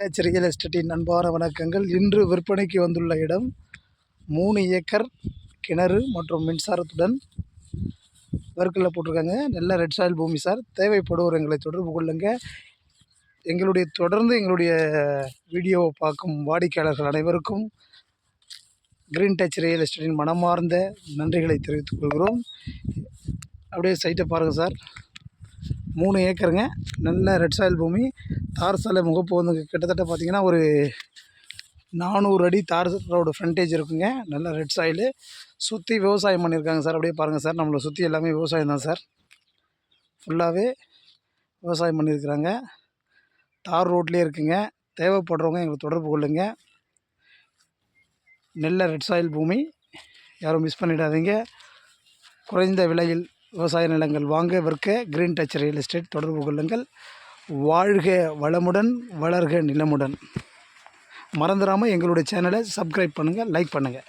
Touch real எஸ்டேட்டின் அன்பான வணக்கங்கள். இன்று விற்பனைக்கு வந்துள்ள இடம் மூணு ஏக்கர் கிணறு மற்றும் மின்சாரத்துடன் வர்க்கில் போட்டிருக்காங்க. நல்ல ரெட் சாயில் பூமி சார். தேவைப்படுவோர் எங்களை தொடர்பு கொள்ளுங்க. எங்களுடைய தொடர்ந்து எங்களுடைய வீடியோவை பார்க்கும் வாடிக்கையாளர்கள் அனைவருக்கும் க்ரீன் டச் ரியல் எஸ்டேட்டின் மனமார்ந்த நன்றிகளை தெரிவித்துக் கொள்கிறோம். அப்படியே சைட்டை பாருங்கள் சார். மூணு ஏக்கருங்க. நல்ல ரெட் சாயில் பூமி. தார் சாலை முகப்பு வந்து கிட்டத்தட்ட பார்த்தீங்கன்னா ஒரு நானூறு அடி தார் ரோடு ஃப்ரண்டேஜ் இருக்குங்க. நல்ல ரெட் சாயிலு சுற்றி விவசாயம் பண்ணியிருக்காங்க சார். அப்படியே பாருங்கள் சார். நம்மளை சுற்றி எல்லாமே விவசாயம் தான் சார். ஃபுல்லாகவே விவசாயம் பண்ணியிருக்கிறாங்க தார் ரோட்லேயே இருக்குங்க. தேவைப்படுறவங்க எங்களை தொடர்பு கொள்ளுங்க. நல்ல ரெட் சாயில் பூமி. யாரும் மிஸ் பண்ணிடாதீங்க. குறைந்த விலையில் விவசாய நிலங்கள் வாங்க விற்க கிரீன் டச் ரியல் எஸ்டேட் தொடர்பு கொள்ளுங்கள். வாழ்க வளமுடன் வளர்க நிலமுடன். மறந்துடாமல் எங்களுடைய சேனலை சப்ஸ்கிரைப் பண்ணுங்கள் லைக் பண்ணுங்கள்